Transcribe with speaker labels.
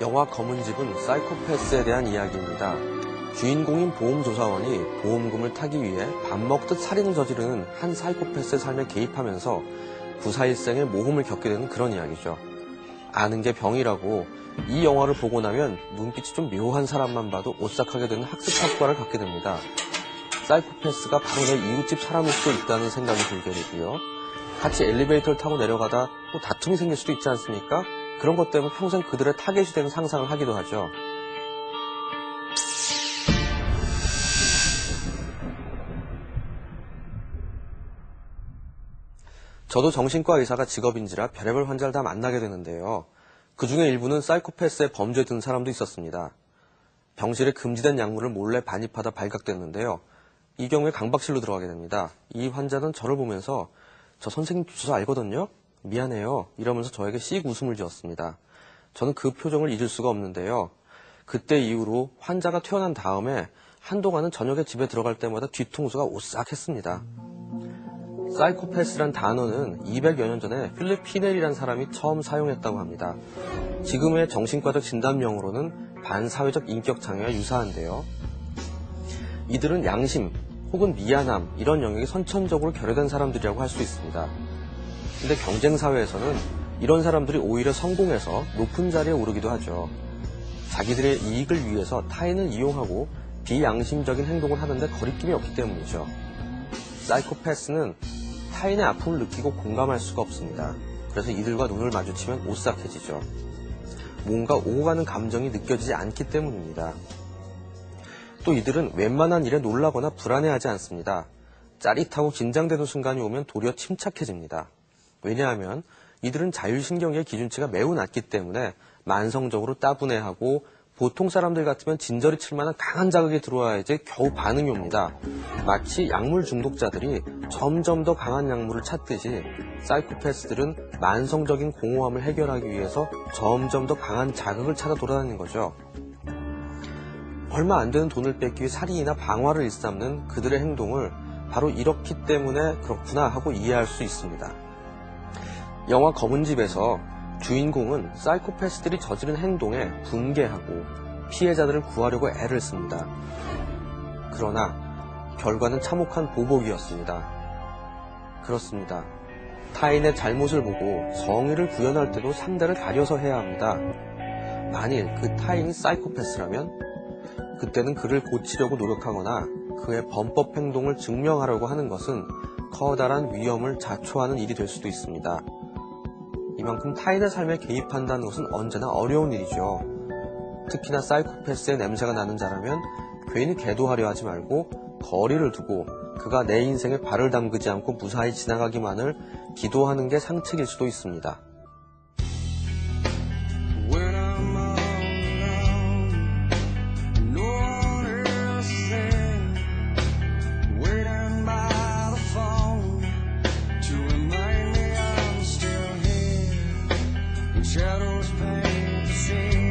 Speaker 1: 영화 검은 집은 사이코패스에 대한 이야기입니다. 주인공인 보험조사원이 보험금을 타기 위해 밥 먹듯 살인을 저지르는 한 사이코패스의 삶에 개입하면서 구사일생의 모험을 겪게 되는 그런 이야기죠. 아는 게 병이라고 이 영화를 보고 나면 눈빛이 좀 묘한 사람만 봐도 오싹하게 되는 학습 효과를 갖게 됩니다. 사이코패스가 바로 내 이웃집 사람일 수도 있다는 생각이 들게 되고요. 같이 엘리베이터를 타고 내려가다 또 다툼이 생길 수도 있지 않습니까? 그런 것 때문에 평생 그들의 타겟이 되는 상상을 하기도 하죠. 저도 정신과 의사가 직업인지라 별의별 환자를 다 만나게 되는데요. 그 중에 일부는 사이코패스의 범죄에 든 사람도 있었습니다. 병실에 금지된 약물을 몰래 반입하다 발각됐는데요. 이 경우에 강박실로 들어가게 됩니다. 이 환자는 저를 보면서 저 선생님 주소 알거든요? 미안해요. 이러면서 저에게 씩 웃음을 지었습니다. 저는 그 표정을 잊을 수가 없는데요. 그때 이후로 환자가 퇴원한 다음에 한동안은 저녁에 집에 들어갈 때마다 뒤통수가 오싹했습니다. 사이코패스란 단어는 200여 년 전에 필립 피넬이란 사람이 처음 사용했다고 합니다. 지금의 정신과적 진단명으로는 반사회적 인격 장애와 유사한데요. 이들은 양심 혹은 미안함 이런 영역이 선천적으로 결여된 사람들이라고 할 수 있습니다. 근데 경쟁 사회에서는 이런 사람들이 오히려 성공해서 높은 자리에 오르기도 하죠. 자기들의 이익을 위해서 타인을 이용하고 비양심적인 행동을 하는데 거리낌이 없기 때문이죠. 사이코패스는 타인의 아픔을 느끼고 공감할 수가 없습니다. 그래서 이들과 눈을 마주치면 오싹해지죠. 뭔가 오고 가는 감정이 느껴지지 않기 때문입니다. 또 이들은 웬만한 일에 놀라거나 불안해하지 않습니다. 짜릿하고 긴장되는 순간이 오면 도리어 침착해집니다. 왜냐하면 이들은 자율신경의 기준치가 매우 낮기 때문에 만성적으로 따분해하고 보통 사람들 같으면 진저리 칠 만한 강한 자극이 들어와야지 겨우 반응이 옵니다. 마치 약물 중독자들이 점점 더 강한 약물을 찾듯이 사이코패스들은 만성적인 공허함을 해결하기 위해서 점점 더 강한 자극을 찾아 돌아다니는 거죠. 얼마 안 되는 돈을 뺏기 위해 살인이나 방화를 일삼는 그들의 행동을 바로 이렇기 때문에 그렇구나 하고 이해할 수 있습니다. 영화 검은 집에서 주인공은 사이코패스들이 저지른 행동에 분개하고 피해자들을 구하려고 애를 씁니다. 그러나 결과는 참혹한 보복이었습니다. 그렇습니다. 타인의 잘못을 보고 정의를 구현할 때도 상대를 가려서 해야 합니다. 만일 그 타인이 사이코패스라면 그때는 그를 고치려고 노력하거나 그의 범법 행동을 증명하려고 하는 것은 커다란 위험을 자초하는 일이 될 수도 있습니다. 이만큼 타인의 삶에 개입한다는 것은 언제나 어려운 일이죠. 특히나 사이코패스의 냄새가 나는 자라면 괜히 계도하려 하지 말고 거리를 두고 그가 내 인생에 발을 담그지 않고 무사히 지나가기만을 기도하는 게 상책일 수도 있습니다.
Speaker 2: shadows paint the scene.